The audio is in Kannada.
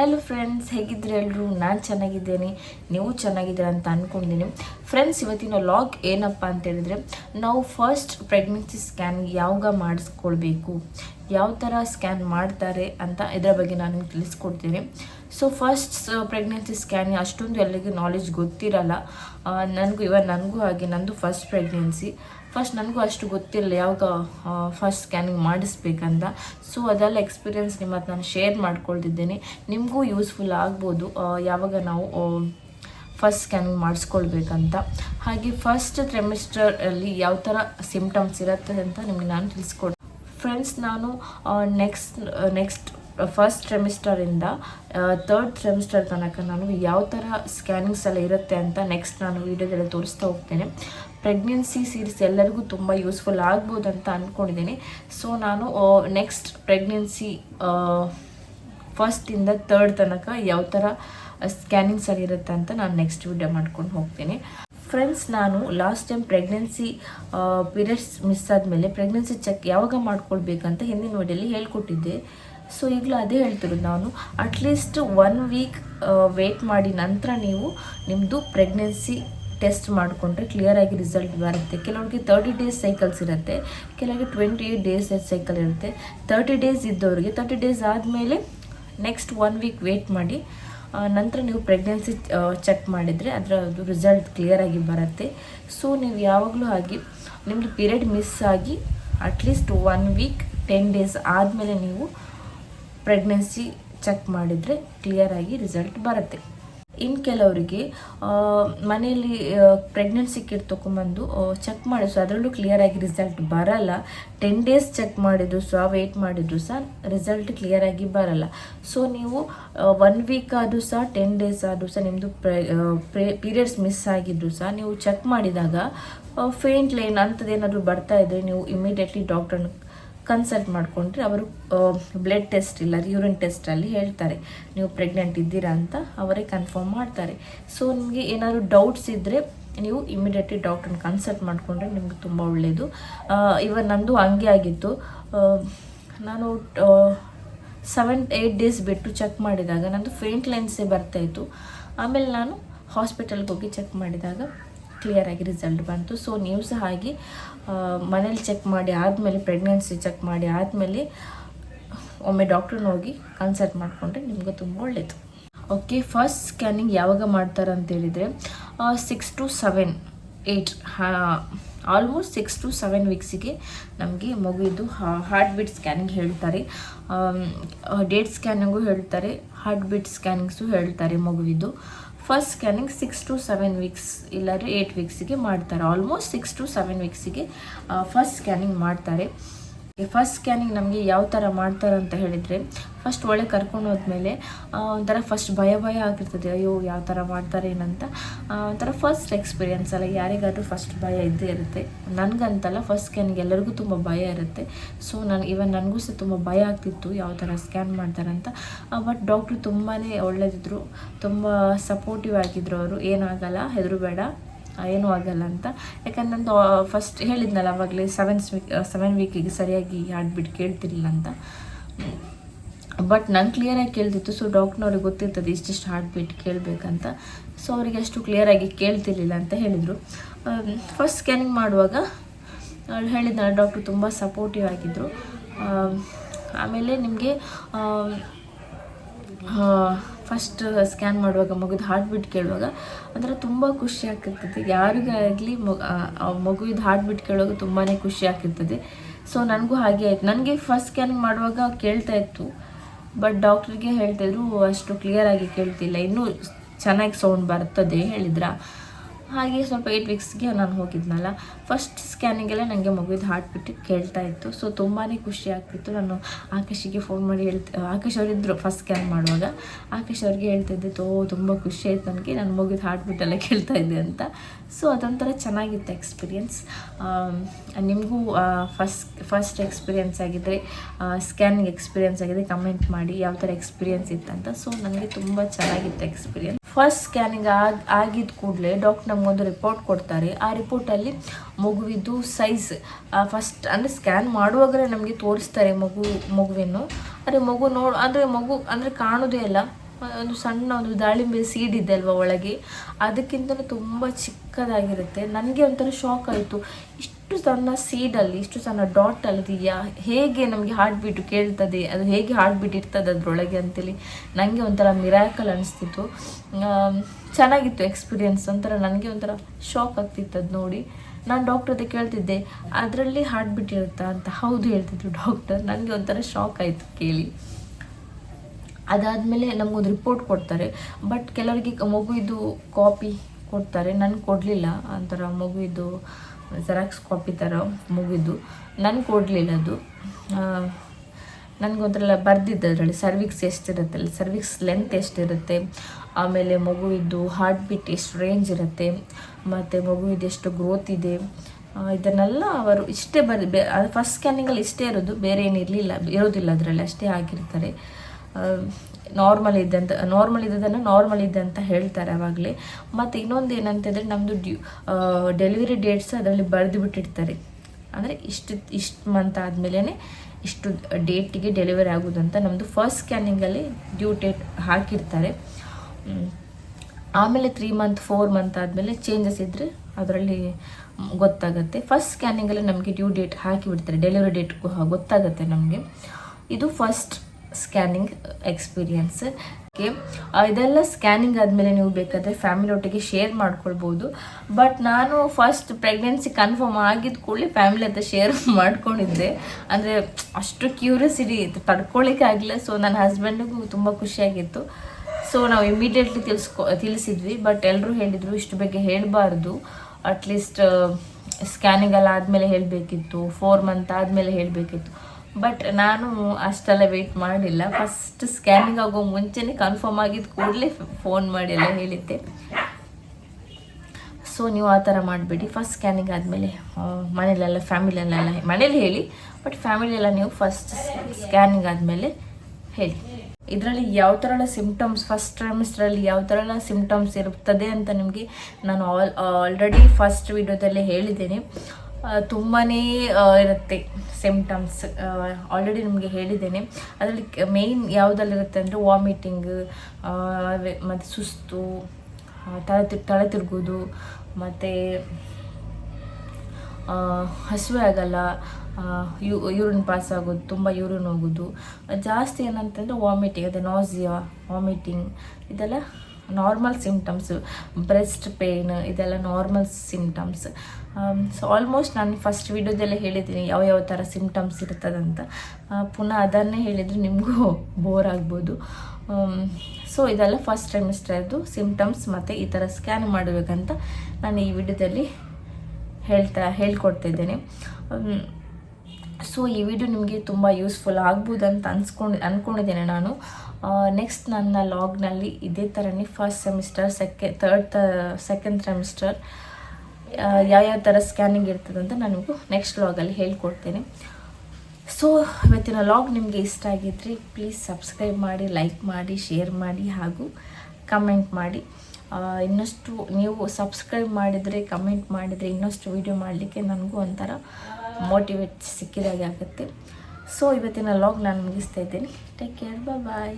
ಹಲೋ ಫ್ರೆಂಡ್ಸ್ ಹೇಗಿದ್ರೆ ಎಲ್ಲರೂ ನಾನು ಚೆನ್ನಾಗಿದ್ದೇನೆ. ನೀವು ಚೆನ್ನಾಗಿದ್ದೀರ ಅಂತ ಅಂದ್ಕೊಂಡಿದ್ದೀನಿ ಫ್ರೆಂಡ್ಸ್ ಇವತ್ತಿನ ಲಾಗ್ ಏನಪ್ಪ ಅಂತ ಹೇಳಿದ್ರೆ, ನಾವು ಫಸ್ಟ್ ಪ್ರೆಗ್ನೆನ್ಸಿ ಸ್ಕ್ಯಾನ್ ಯಾವಾಗ ಮಾಡಿಸ್ಕೊಳ್ಬೇಕು? ಯಾವ ಥರ ಸ್ಕ್ಯಾನ್ ಮಾಡ್ತಾರೆ ಅಂತ ಇದರ ಬಗ್ಗೆ ನಾನು ತಿಳಿಸ್ಕೊಡ್ತೀನಿ. ಸೊ ಫಸ್ಟ್ ಪ್ರೆಗ್ನೆನ್ಸಿ ಸ್ಕ್ಯಾನ್ ಅಷ್ಟೊಂದು ಎಲ್ಲರಿಗೂ ನಾಲೆಜ್ ಗೊತ್ತಿರಲ್ಲ. ನನಗೂ, ಇವಾಗ ನನಗೂ ಹಾಗೆ, ನಂದು ಫಸ್ಟ್ ಪ್ರೆಗ್ನೆನ್ಸಿ ಫಸ್ಟ್ ನನಗೂ ಅಷ್ಟು ಗೊತ್ತಿಲ್ಲ ಯಾವಾಗ ಫಸ್ಟ್ ಸ್ಕ್ಯಾನಿಂಗ್ ಮಾಡಿಸ್ಬೇಕಂತ. ಸೊ ಅದೆಲ್ಲ ಎಕ್ಸ್ಪೀರಿಯೆನ್ಸ್ ನಿಮ್ಮ ಹತ್ರ ನಾನು ಶೇರ್ ಮಾಡ್ಕೊಳ್ತಿದ್ದೇನೆ. ನಿಮಗೂ ಯೂಸ್ಫುಲ್ ಆಗ್ಬೋದು ಯಾವಾಗ ನಾವು ಫಸ್ಟ್ ಸ್ಕ್ಯಾನಿಂಗ್ ಮಾಡಿಸ್ಕೊಳ್ಬೇಕಂತ. ಹಾಗೆ ಫಸ್ಟ್ ಟ್ರೆಮಿಸ್ಟರಲ್ಲಿ ಯಾವ ಥರ ಸಿಂಪ್ಟಮ್ಸ್ ಇರುತ್ತೆ ಅಂತ ನಿಮಗೆ ನಾನು ತಿಳಿಸ್ಕೊಡ್ತೀನಿ ಫ್ರೆಂಡ್ಸ್ ನಾನು ನೆಕ್ಸ್ಟ್ ನೆಕ್ಸ್ಟ್ ಫಸ್ಟ್ ಸೆಮಿಸ್ಟರಿಂದ ತರ್ಡ್ ಸೆಮಿಸ್ಟರ್ ತನಕ ನಾನು ಯಾವ ಥರ ಸ್ಕ್ಯಾನಿಂಗ್ಸ್ ಎಲ್ಲ ಇರುತ್ತೆ ಅಂತ ನೆಕ್ಸ್ಟ್ ನಾನು ವೀಡಿಯೋದಲ್ಲಿ ತೋರಿಸ್ತಾ ಹೋಗ್ತೇನೆ. ಪ್ರೆಗ್ನೆನ್ಸಿ ಸೀರೀಸ್ ಎಲ್ಲರಿಗೂ ತುಂಬ ಯೂಸ್ಫುಲ್ ಆಗ್ಬೋದು ಅಂತ ಅಂದ್ಕೊಂಡಿದ್ದೀನಿ ಸೊ ನಾನು ನೆಕ್ಸ್ಟ್ ಪ್ರೆಗ್ನೆನ್ಸಿ ಫಸ್ಟಿಂದ ತರ್ಡ್ ತನಕ ಯಾವ ಥರ ಸ್ಕ್ಯಾನಿಂಗ್ಸ್ ಅಲ್ಲಿ ಇರುತ್ತೆ ಅಂತ ನಾನು ನೆಕ್ಸ್ಟ್ ವಿಡಿಯೋ ಮಾಡ್ಕೊಂಡು ಹೋಗ್ತೀನಿ. ಫ್ರೆಂಡ್ಸ್ ನಾನು last time pregnancy periods miss ಆದಮೇಲೆ ಪ್ರೆಗ್ನೆನ್ಸಿ ಚೆಕ್ ಯಾವಾಗ ಮಾಡ್ಕೊಳ್ಬೇಕಂತ ಹಿಂದಿನ ವಿಡಿಯೋಲಿ ಹೇಳ್ಕೊಟ್ಟಿದ್ದೆ. ಸೊ ಈಗಲೂ ಅದೇ ಹೇಳ್ತಿರೋದು ನಾನು. ಅಟ್ಲೀಸ್ಟ್ ಒನ್ ವೀಕ್ ವೇಟ್ ಮಾಡಿ ನಂತರ ನೀವು ನಿಮ್ಮದು ಪ್ರೆಗ್ನೆನ್ಸಿ ಟೆಸ್ಟ್ ಮಾಡಿಕೊಂಡ್ರೆ ಕ್ಲಿಯರಾಗಿ ರಿಸಲ್ಟ್ ಬರುತ್ತೆ. ಕೆಲವ್ರಿಗೆ ತರ್ಟಿ ಡೇಸ್ ಸೈಕಲ್ಸ್ ಇರುತ್ತೆ, ಕೆಲವರಿಗೆ ಟ್ವೆಂಟಿ ಏಯ್ಟ್ ಡೇಸ್ ಸೈಕಲ್ ಇರುತ್ತೆ. ತರ್ಟಿ ಡೇಸ್ ಇದ್ದವರಿಗೆ ತರ್ಟಿ ಡೇಸ್ ಆದಮೇಲೆ ನೆಕ್ಸ್ಟ್ ಒನ್ ವೀಕ್ ವೆಯ್ಟ್ ಮಾಡಿ ನಂತರ ನೀವು ಪ್ರೆಗ್ನೆನ್ಸಿ ಚೆಕ್ ಮಾಡಿದರೆ ಅದರ ಅದು ರಿಸಲ್ಟ್ ಕ್ಲಿಯರಾಗಿ ಬರುತ್ತೆ. ಸೊ ನೀವು ಯಾವಾಗಲೂ ಹಾಗೆ ನಿಮ್ಮದು ಪೀರಿಯಡ್ ಮಿಸ್ ಆಗಿ at least one week ten days ಆದಮೇಲೆ ನೀವು ಪ್ರೆಗ್ನೆನ್ಸಿ ಚೆಕ್ ಮಾಡಿದರೆ ಕ್ಲಿಯರಾಗಿ ರಿಸಲ್ಟ್ ಬರುತ್ತೆ. ಇನ್ನು ಕೆಲವರಿಗೆ ಮನೆಯಲ್ಲಿ ಪ್ರೆಗ್ನೆನ್ಸಿ ಕಿಟ್ ತೊಗೊಂಬಂದು ಚೆಕ್ ಮಾಡಿಸು ಅದರಲ್ಲೂ ಕ್ಲಿಯರಾಗಿ ರಿಸಲ್ಟ್ ಬರಲ್ಲ. ಟೆನ್ ಡೇಸ್ ಚೆಕ್ ಮಾಡಿದ್ರು ಸಹ ವೆಯ್ಟ್ ಮಾಡಿದ್ರು ಸಹ ರಿಸಲ್ಟ್ ಕ್ಲಿಯರಾಗಿ ಬರಲ್ಲ. ಸೊ ನೀವು ಒನ್ ವೀಕ್ ಆದರೂ ಸಹ ಟೆನ್ ಡೇಸ್ ಆದರೂ ಸಹ ನಿಮ್ಮದು ಪೀರಿಯಡ್ಸ್ ಮಿಸ್ ಆಗಿದ್ರು ಸಹ, ನೀವು ಚೆಕ್ ಮಾಡಿದಾಗ ಫೇಂಟ್ ಲೈನ್ ಅಂಥದ್ದೇನಾದರೂ ಬರ್ತಾ ಇದ್ದರೆ ನೀವು ಇಮಿಡಿಯೇಟ್ಲಿ ಡಾಕ್ಟರ್ನ ಕನ್ಸಲ್ಟ್ ಮಾಡಿಕೊಂಡ್ರೆ ಅವರು ಬ್ಲಡ್ ಟೆಸ್ಟ್ ಇಲ್ಲ ಯೂರಿನ್ ಟೆಸ್ಟಲ್ಲಿ ಹೇಳ್ತಾರೆ. ನೀವು ಪ್ರೆಗ್ನೆಂಟ್ ಇದ್ದೀರಾ ಅಂತ ಅವರೇ ಕನ್ಫರ್ಮ್ ಮಾಡ್ತಾರೆ. ಸೊ ನಿಮಗೆ ಏನಾದರೂ ಡೌಟ್ಸ್ ಇದ್ದರೆ ನೀವು ಇಮಿಡಿಯೇಟ್ಲಿ ಡಾಕ್ಟ್ರನ್ನ ಕನ್ಸಲ್ಟ್ ಮಾಡಿಕೊಂಡ್ರೆ ನಿಮ್ಗೆ ತುಂಬ ಒಳ್ಳೆಯದು ಇವನ್ ನಂದು ಹಂಗೆ ಆಗಿತ್ತು. ನಾನು ಸೆವೆನ್ ಏಯ್ಟ್ ಡೇಸ್ ಬಿಟ್ಟು ಚೆಕ್ ಮಾಡಿದಾಗ ನಂದು ಫೇಂಟ್ ಲೈನ್ಸೇ ಬರ್ತಾಯಿತ್ತು ಆಮೇಲೆ ನಾನು ಹಾಸ್ಪಿಟಲ್ಗೆ ಹೋಗಿ ಚೆಕ್ ಮಾಡಿದಾಗ ಕ್ಲಿಯರಾಗಿ ರಿಸಲ್ಟ್ ಬಂತು. ಸೊ ನೀವು ಸಹ ಹಾಗೆ ಮನೇಲಿ ಚೆಕ್ ಮಾಡಿ, ಆದಮೇಲೆ ಪ್ರೆಗ್ನೆನ್ಸಿ ಚೆಕ್ ಮಾಡಿ, ಆದಮೇಲೆ ಒಮ್ಮೆ ಡಾಕ್ಟ್ರನ್ನ ಹೋಗಿ ಕನ್ಸಲ್ಟ್ ಮಾಡಿಕೊಂಡ್ರೆ ನಿಮಗೆ ತುಂಬ ಒಳ್ಳೆಯದು ಓಕೆ ಫಸ್ಟ್ ಸ್ಕ್ಯಾನಿಂಗ್ ಯಾವಾಗ ಮಾಡ್ತಾರೆ ಅಂತ ಹೇಳಿದರೆ six to seven eight almost six to seven ವೀಕ್ಸಿಗೆ ನಮಗೆ ಮಗುವಿದ್ದು ಹಾರ್ಟ್ ಬೀಟ್ ಸ್ಕ್ಯಾನಿಂಗ್ ಹೇಳ್ತಾರೆ. ಡೇಟ್ ಸ್ಕ್ಯಾನಿಂಗು ಹೇಳ್ತಾರೆ ಹಾರ್ಟ್ ಬೀಟ್ ಸ್ಕ್ಯಾನಿಂಗ್ಸು ಹೇಳ್ತಾರೆ ಮಗುವಿದ್ದು first scanning six to seven weeks ಇಲ್ಲಾಂದರೆ ಏಯ್ಟ್ ವೀಕ್ಸಿಗೆ ಮಾಡ್ತಾರೆ. ಆಲ್ಮೋಸ್ಟ್ ಸಿಕ್ಸ್ ಟು ಸೆವೆನ್ ವೀಕ್ಸಿಗೆ ಫಸ್ಟ್ ಸ್ಕ್ಯಾನಿಂಗ್ ಮಾಡ್ತಾರೆ. ಫಸ್ಟ್ ಸ್ಕ್ಯಾನಿಂಗ್ ನಮಗೆ ಯಾವ ಥರ ಮಾಡ್ತಾರೆ ಅಂತ ಹೇಳಿದರೆ ಫಸ್ಟ್ ಒಳಗೆ ಕರ್ಕೊಂಡು ಹೋದ್ಮೇಲೆ ಒಂಥರ ಫಸ್ಟ್ ಭಯ ಭಯ ಆಗಿರ್ತದೆ ಅಯ್ಯೋ, ಯಾವ ಥರ ಮಾಡ್ತಾರೆ ಏನಂತ. ಒಂಥರ ಫಸ್ಟ್ ಎಕ್ಸ್ಪೀರಿಯನ್ಸ್ ಅಲ್ಲ, ಯಾರಿಗಾದ್ರೂ ಫಸ್ಟ್ ಭಯ ಇದ್ದೇ ಇರುತ್ತೆ. ನನಗಂತಲ್ಲ ಫಸ್ಟ್ ಸ್ಕ್ಯಾನಿಂಗ್ ಎಲ್ಲರಿಗೂ ತುಂಬ ಭಯ ಇರುತ್ತೆ. ಸೊ ನಾನು ಇವನ್ ನನಗೂ ಸಹ ತುಂಬ ಭಯ ಆಗ್ತಿತ್ತು, ಯಾವ ಥರ ಸ್ಕ್ಯಾನ್ ಮಾಡ್ತಾರಂತ ಬಟ್ ಡಾಕ್ಟ್ರು ತುಂಬಾ ಒಳ್ಳೆದಿದ್ರು, ತುಂಬ ಸಪೋರ್ಟಿವ್ ಆಗಿದ್ರು ಅವರು. ಏನಾಗಲ್ಲ, ಹೆದರಬೇಡ. ಏನೂ ಆಗಲ್ಲ ಅಂತ. ಯಾಕಂದ್ರೆ ನಂದು ಫಸ್ಟ್ ಹೇಳಿದ್ನಲ್ಲ ಅವಾಗಲೇ ಸೆವೆನ್ ವೀಕ್ ಸೆವೆನ್ ವೀಕಿಗೆ ಸರಿಯಾಗಿ ಹಾಡ್ಬಿಟ್ಟು ಕೇಳ್ತಿರ್ಲಿಲ್ಲ ಅಂತ. ಬಟ್ ನಂಗೆ ಕ್ಲಿಯರಾಗಿ ಕೇಳ್ತಿತ್ತು ಸೊ ಡಾಕ್ಟ್ರವ್ರಿಗೆ ಗೊತ್ತಿರ್ತದೆ ಇಷ್ಟಿಷ್ಟು ಬೀಟ್ ಕೇಳಬೇಕಂತ. ಸೊ ಅವರಿಗೆ ಅಷ್ಟು ಕ್ಲಿಯರಾಗಿ ಕೇಳ್ತಿರ್ಲಿಲ್ಲ ಅಂತ ಹೇಳಿದರು. ಫಸ್ಟ್ ಸ್ಕ್ಯಾನಿಂಗ್ ಮಾಡುವಾಗ ಹೇಳಿದ್ನಲ್ಲ ಡಾಕ್ಟ್ರು ತುಂಬ ಸಪೋರ್ಟಿವ್ ಆಗಿದ್ದರು ಆಮೇಲೆ ನಿಮಗೆ ಫಸ್ಟ್ ಸ್ಕ್ಯಾನ್ ಮಾಡುವಾಗ ಮಗುದು ಹಾರ್ಟ್ ಬೀಟ್ ಕೇಳುವಾಗ ಅಂದರೆ ತುಂಬ ಖುಷಿ ಆಗ್ತಿರ್ತದೆ. ಯಾರಿಗಾಗಲಿ ಮಗುವಿದ ಹಾರ್ಟ್ ಬೀಟ್ ಕೇಳುವಾಗ ತುಂಬಾ ಖುಷಿ ಆಗ್ತಿರ್ತದೆ. ಸೊ ನನಗೂ ಹಾಗೆ ಆಯ್ತು. ನನಗೆ ಫಸ್ಟ್ ಸ್ಕ್ಯಾನಿಂಗ್ ಮಾಡುವಾಗ ಕೇಳ್ತಾ ಇತ್ತು. ಬಟ್ ಡಾಕ್ಟ್ರಿಗೆ ಹೇಳ್ತಾಯಿದ್ರು ಅಷ್ಟು ಕ್ಲಿಯರಾಗಿ ಕೇಳ್ತಿಲ್ಲ. ಇನ್ನೂ ಚೆನ್ನಾಗಿ ಸೌಂಡ್ ಬರ್ತದೆ, ಹೇಳಿದ್ರ? ಹಾಗೆ ಸ್ವಲ್ಪ ಏಯ್ಟ್ ವೀಕ್ಸ್ಗೆ ನಾನು ಹೋಗಿದ್ನಲ್ಲ. ಫಸ್ಟ್ ಸ್ಕ್ಯಾನಿಂಗೆಲ್ಲ ನನಗೆ ಮಗುವಿದ ಹಾರ್ಟ್ ಬಿಟ್ಟು ಕೇಳ್ತಾ ಇತ್ತು. ಸೊ ತುಂಬಾ ಖುಷಿ ಆಗ್ತಿತ್ತು. ನಾನು ಆಕಾಶಿಗೆ ಫೋನ್ ಮಾಡಿ ಹೇಳ್ತ ಆಕಾಶ್ ಅವರಿದ್ದರು ಫಸ್ಟ್ ಸ್ಕ್ಯಾನ್ ಮಾಡುವಾಗ. ಆಕಾಶ್ ಅವ್ರಿಗೆ ಹೇಳ್ತಿದ್ದೆ, ತೋ, ತುಂಬ ಖುಷಿ ಆಯ್ತು ನನಗೆ. ನನ್ನ ಮಗುವಿದ ಹಾರ್ಟ್ ಬಿಟ್ಟೆಲ್ಲ ಕೇಳ್ತಾ ಇದ್ದೆ ಅಂತ. ಸೊ ಅದೊಂಥರ ಚೆನ್ನಾಗಿತ್ತು ಎಕ್ಸ್ಪೀರಿಯನ್ಸ್. ನಿಮಗೂ ಫಸ್ಟ್ ಫಸ್ಟ್ ಎಕ್ಸ್ಪೀರಿಯನ್ಸ್ ಆಗಿದ್ದರೆ ಸ್ಕ್ಯಾನಿಂಗ್ ಎಕ್ಸ್ಪೀರಿಯೆನ್ಸ್ ಆಗಿದೆ ಕಮೆಂಟ್ ಮಾಡಿ ಯಾವ ಥರ ಎಕ್ಸ್ಪೀರಿಯೆನ್ಸ್ ಇತ್ತಂತ ಸೊ ನನಗೆ ತುಂಬ ಚೆನ್ನಾಗಿತ್ತು ಎಕ್ಸ್ಪೀರಿಯನ್ಸ್. ಫಸ್ಟ್ ಸ್ಕ್ಯಾನಿಂಗ್ ಆಗ, ಆಗಿದ ಕೂಡಲೇ ಡಾಕ್ಟರ್ ನಮಗೊಂದು ರಿಪೋರ್ಟ್ ಕೊಡ್ತಾರೆ. ಆ ರಿಪೋರ್ಟಲ್ಲಿ ಮಗುವಿದ್ದು ಸೈಜ್ ಫಸ್ಟ್ ಅಂದರೆ ಸ್ಕ್ಯಾನ್ ಮಾಡುವಾಗಲೇ ನಮಗೆ ತೋರಿಸ್ತಾರೆ ಮಗು ಮಗುವಿನ ಆದರೆ ಮಗು ನೋಡು, ಅಂದರೆ ಮಗು ಅಂದರೆ ಕಾಣೋದೇ ಇಲ್ಲ. ಒಂದು ಸಣ್ಣ ಒಂದು ದಾಳಿಂಬೆ ಸೀಡ್ ಇದೆ ಅಲ್ವಾ ಒಳಗೆ? ಅದಕ್ಕಿಂತಲೂ ತುಂಬ ಚಿಕ್ಕದಾಗಿರುತ್ತೆ. ನನಗೆ ಒಂಥರ ಶಾಕ್ ಆಯಿತು. ಇಷ್ಟು ಸಣ್ಣ ಸೀಡಲ್ಲಿ ಇಷ್ಟು ಸಣ್ಣ ಡಾಟ್ ಅಲ್ಲಿದೆಯಾ ಹೇಗೆ ನಮಗೆ ಹಾರ್ಟ್ ಬೀಟು ಕೇಳ್ತದೆ? ಅದು ಹೇಗೆ ಹಾರ್ಟ್ ಬೀಟ್ ಇರ್ತದೆ ಅದರೊಳಗೆ ಅಂತೇಳಿ ನನಗೆ ಒಂಥರ ಮಿರಾಕಲ್ ಅನಿಸ್ತಿತ್ತು. ಚೆನ್ನಾಗಿತ್ತು ಎಕ್ಸ್ಪೀರಿಯೆನ್ಸ್ ಒಂಥರ ನನಗೆ ಒಂಥರ ಶಾಕ್ ಆಗ್ತಿತ್ತು ಅದು ನೋಡಿ. ನಾನು ಡಾಕ್ಟರ್ ಕೇಳ್ತಿದ್ದೆ, ಅದರಲ್ಲಿ ಹಾರ್ಟ್ ಬೀಟ್ ಇರುತ್ತಾ? ಅಂತ. ಹೌದು, ಹೇಳ್ತಿದ್ರು ಡಾಕ್ಟರ್ ನನಗೆ ಒಂಥರ ಶಾಕ್ ಆಯಿತು ಕೇಳಿ. ಅದಾದಮೇಲೆ ನಮಗೊಂದು ರಿಪೋರ್ಟ್ ಕೊಡ್ತಾರೆ. ಬಟ್ ಕೆಲವರಿಗೆ ಮಗುವಿದು ಕಾಪಿ ಕೊಡ್ತಾರೆ. ನನಗೆ ಕೊಡಲಿಲ್ಲ. ಒಂಥರ ಮಗುವಿದು ಜೆರಾಕ್ಸ್ ಕಾಪಿ ಥರ ಮಗುವಿದು ನನಗೆ ಕೊಡಲಿಲ್ಲ ಅದು. ನನಗೊಂಥರ ಬರ್ದಿದ್ದ ಅದರಲ್ಲಿ. ಸರ್ವಿಕ್ಸ್ ಎಷ್ಟಿರುತ್ತೆ ಅಲ್ಲಿ? ಸರ್ವಿಕ್ಸ್ ಲೆಂತ್ ಎಷ್ಟಿರುತ್ತೆ? ಆಮೇಲೆ ಮಗುವಿದ್ದು ಹಾರ್ಟ್ ಬೀಟ್ ಎಷ್ಟು ರೇಂಜ್ ಇರುತ್ತೆ? ಮತ್ತು ಮಗುವಿದ್ದು ಎಷ್ಟು ಗ್ರೋತ್ ಇದೆ? ಇದನ್ನೆಲ್ಲ ಅವರು ಇಷ್ಟೇ ಬರ್ ಅದು ಫಸ್ಟ್ ಸ್ಕ್ಯಾನಿಂಗಲ್ಲಿ ಇಷ್ಟೇ ಇರೋದು. ಬೇರೆ ಏನಿರಲಿಲ್ಲ. ಇರೋದಿಲ್ಲ ಅದರಲ್ಲಿ. ಅಷ್ಟೇ ಆಗಿರ್ತಾರೆ. ನಾರ್ಮಲ್ ಇದ್ದಂತ ನಾರ್ಮಲ್ ಇದ್ದದನ್ನು ನಾರ್ಮಲ್ ಇದೆ ಅಂತ ಹೇಳ್ತಾರೆ ಆವಾಗಲೇ ಮತ್ತು ಇನ್ನೊಂದು ಏನಂತಂದರೆ ನಮ್ಮದು ಡ್ಯೂ ಡೆಲಿವರಿ ಡೇಟ್ಸ್ ಅದರಲ್ಲಿ ಬರೆದು ಬಿಟ್ಟಿರ್ತಾರೆ ಅಂದರೆ ಇಷ್ಟು ಇಷ್ಟು ಮಂತ್ ಆದಮೇಲೆ ಇಷ್ಟು ಡೇಟಿಗೆ ಡೆಲಿವರಿ ಆಗೋದಂತ ನಮ್ಮದು ಫಸ್ಟ್ ಸ್ಕ್ಯಾನಿಂಗಲ್ಲಿ ಡ್ಯೂ ಡೇಟ್ ಹಾಕಿರ್ತಾರೆ. ಆಮೇಲೆ ತ್ರೀ ಮಂತ್ ಫೋರ್ ಮಂತ್ ಆದಮೇಲೆ ಚೇಂಜಸ್ ಇದ್ದರೆ ಅದರಲ್ಲಿ ಗೊತ್ತಾಗುತ್ತೆ. ಫಸ್ಟ್ ಸ್ಕ್ಯಾನಿಂಗಲ್ಲಿ ನಮಗೆ ಡ್ಯೂ ಡೇಟ್ ಹಾಕಿಬಿಡ್ತಾರೆ ಡೆಲಿವರಿ ಡೇಟ್ ಗೊತ್ತಾಗುತ್ತೆ ನಮಗೆ. ಇದು ಫಸ್ಟ್ ಸ್ಕ್ಯಾನಿಂಗ್ ಎಕ್ಸ್ಪೀರಿಯನ್ಸ್. ಓಕೆ ಇದೆಲ್ಲ ಸ್ಕ್ಯಾನಿಂಗ್ ಆದಮೇಲೆ ನೀವು ಬೇಕಾದರೆ ಫ್ಯಾಮಿಲಿ ಒಟ್ಟಿಗೆ ಶೇರ್ ಮಾಡ್ಕೊಳ್ಬೋದು. ಬಟ್ ನಾನು ಫಸ್ಟ್ ಪ್ರೆಗ್ನೆನ್ಸಿ ಕನ್ಫರ್ಮ್ ಆಗಿದ್ದ ಕೂಡಲೇ ಫ್ಯಾಮಿಲಿ ಹತ್ರ ಶೇರ್ ಮಾಡ್ಕೊಂಡಿದ್ದೆ. ಅಂದರೆ ಅಷ್ಟು ಕ್ಯೂರಿಯಸಿಟಿ ಇತ್ತು ತಡ್ಕೊಳ್ಳಿಕ್ಕೆ ಆಗಲಿಲ್ಲ. ಸೊ ನನ್ನ ಹಸ್ಬೆಂಡಿಗೂ ತುಂಬ ಖುಷಿಯಾಗಿತ್ತು. ಸೊ ನಾವು ಇಮಿಡಿಯೇಟ್ಲಿ ತಿಳಿಸ್ಕೊ, ತಿಳಿಸಿದ್ವಿ. ಬಟ್ ಎಲ್ಲರೂ ಹೇಳಿದರು ಇಷ್ಟು ಬಗ್ಗೆ ಹೇಳಬಾರ್ದು. ಅಟ್ಲೀಸ್ಟ್ ಸ್ಕ್ಯಾನಿಂಗ್ ಎಲ್ಲ ಆದಮೇಲೆ ಹೇಳಬೇಕಿತ್ತು. ಫೋರ್ ಮಂತ್ ಆದಮೇಲೆ ಹೇಳಬೇಕಿತ್ತು. ಬಟ್ ನಾನು ಅಷ್ಟೆಲ್ಲ ವೆಯ್ಟ್ ಮಾಡಿಲ್ಲ. ಫಸ್ಟ್ ಸ್ಕ್ಯಾನಿಂಗ್ ಆಗೋ ಮುಂಚೆನೇ ಕನ್ಫರ್ಮ್ ಆಗಿದ್ದ ಕೂಡಲೇ ಫೋನ್ ಮಾಡಿ ಎಲ್ಲ ಹೇಳಿದ್ದೆ. ಸೊ ನೀವು ಆ ಥರ ಮಾಡಬೇಡಿ. ಫಸ್ಟ್ ಸ್ಕ್ಯಾನಿಂಗ್ ಆದಮೇಲೆ ಮನೇಲೆಲ್ಲ ಫ್ಯಾಮಿಲಿಯಲ್ಲೆಲ್ಲ ಮನೇಲಿ ಹೇಳಿ. ಬಟ್ ಫ್ಯಾಮಿಲಿಯೆಲ್ಲ ನೀವು ಫಸ್ಟ್ ಸ್ಕ್ಯಾನಿಂಗ್ ಆದಮೇಲೆ ಹೇಳಿ. ಇದರಲ್ಲಿ ಯಾವ ಥರ ಸಿಮ್ಟಮ್ಸ್ ಫಸ್ಟ್ ಟ್ರೈಮಿಸ್ಟ್ರಲ್ಲಿ ಯಾವ ಥರ ಸಿಮ್ಟಮ್ಸ್ ಇರುತ್ತದೆ ಅಂತ ನಿಮಗೆ ನಾನು ಆಲ್ ಆಲ್ರೆಡಿ ಫಸ್ಟ್ ವಿಡಿಯೋದಲ್ಲೇ ಹೇಳಿದ್ದೇನೆ. ತುಂಬಾ ಇರುತ್ತೆ ಸಿಮ್ಟಮ್ಸ್ ಆಲ್ರೆಡಿ ನಿಮಗೆ ಹೇಳಿದ್ದೇನೆ. ಅದರಲ್ಲಿ ಮೇಯ್ನ್ ಯಾವುದಲ್ಲಿರುತ್ತೆ ಅಂದರೆ ವಾಮಿಟಿಂಗ್ ಮತ್ತು ಸುಸ್ತು ತಲೆ ತಿರ್, ತಲೆ ತಿರುಗೋದು, ಮತ್ತು ಹಸುವೆ ಆಗಲ್ಲ ಯೂರಿನ್ ಪಾಸ್ ಆಗೋದು, ತುಂಬ ಯೂರಿನ್ ಹೋಗೋದು. ಜಾಸ್ತಿ ಏನಂತಂದರೆ ವಾಮಿಟಿಂಗ್ ಅದೇ ನಾಸಿಯಾ ವಾಮಿಟಿಂಗ್ ಇದೆಲ್ಲ ನಾರ್ಮಲ್ ಸಿಮ್ಟಮ್ಸ್ ಬ್ರೆಸ್ಟ್ ಪೇಯ್ನ್ ಇದೆಲ್ಲ ನಾರ್ಮಲ್ ಸಿಮ್ಟಮ್ಸ್ ಸೊ ಆಲ್ಮೋಸ್ಟ್ ನಾನು ಫಸ್ಟ್ ವಿಡಿಯೋದಲ್ಲೇ ಹೇಳಿದ್ದೀನಿ ಯಾವ ಯಾವ ಥರ ಸಿಮ್ಟಮ್ಸ್ ಇರ್ತದಂತ. ಪುನಃ ಅದನ್ನೇ ಹೇಳಿದರೆ ನಿಮಗೂ ಬೋರ್ ಆಗ್ಬೋದು. ಸೊ ಇದೆಲ್ಲ ಫಸ್ಟ್ ಟ್ರೈಮಿಸ್ಟರ್ದು ಸಿಂಪ್ಟಮ್ಸ್ ಮತ್ತು ಈ ಥರ ಸ್ಕ್ಯಾನ್ ಮಾಡಬೇಕಂತ ನಾನು ಈ ವಿಡಿಯೋದಲ್ಲಿ ಹೇಳ್ತಾ ಹೇಳ್ಕೊಡ್ತಿದ್ದೇನೆ ಸೊ ಈ ವಿಡಿಯೋ ನಿಮಗೆ ತುಂಬ ಯೂಸ್ಫುಲ್ ಆಗ್ಬೋದು ಅಂತ ಅನ್ಸ್ಕೊಂಡು ಅಂದ್ಕೊಂಡಿದ್ದೇನೆ ನಾನು. ನೆಕ್ಸ್ಟ್ ನನ್ನ ಲಾಗ್ನಲ್ಲಿ ಇದೇ ಥರನೇ ಫಸ್ಟ್ ಸೆಮಿಸ್ಟರ್ ಸೆಕೆ ತರ್ಡ್ ತ ಸೆಕೆಂಡ್ ಸೆಮಿಸ್ಟರ್ ಯಾವ್ಯಾವ ಥರ ಸ್ಕ್ಯಾನಿಂಗ್ ಇರ್ತದಂತ ನನಗೂ ನೆಕ್ಸ್ಟ್ ವ್ಲಾಗಲ್ಲಿ ಹೇಳ್ಕೊಡ್ತೇನೆ. ಸೊ ಇವತ್ತಿನ ಲಾಗ್ ನಿಮಗೆ ಇಷ್ಟ ಆಗಿದ್ರಿ ಪ್ಲೀಸ್ ಸಬ್ಸ್ಕ್ರೈಬ್ ಮಾಡಿ ಲೈಕ್ ಮಾಡಿ ಶೇರ್ ಮಾಡಿ ಹಾಗೂ ಕಮೆಂಟ್ ಮಾಡಿ. ಇನ್ನಷ್ಟು ನೀವು ಸಬ್ಸ್ಕ್ರೈಬ್ ಮಾಡಿದರೆ ಕಮೆಂಟ್ ಮಾಡಿದರೆ ಇನ್ನಷ್ಟು ವೀಡಿಯೋ ಮಾಡಲಿಕ್ಕೆ ನನಗೂ ಒಂಥರ ಮೋಟಿವೇಟ್ ಸಿಕ್ಕಿದಾಗೆ ಆಗುತ್ತೆ. ಸೊ ಇವತ್ತಿನ ಲಾಗ್ ನಾನು ಮುಗಿಸ್ತಾ ಇದ್ದೇನೆ. Take care bye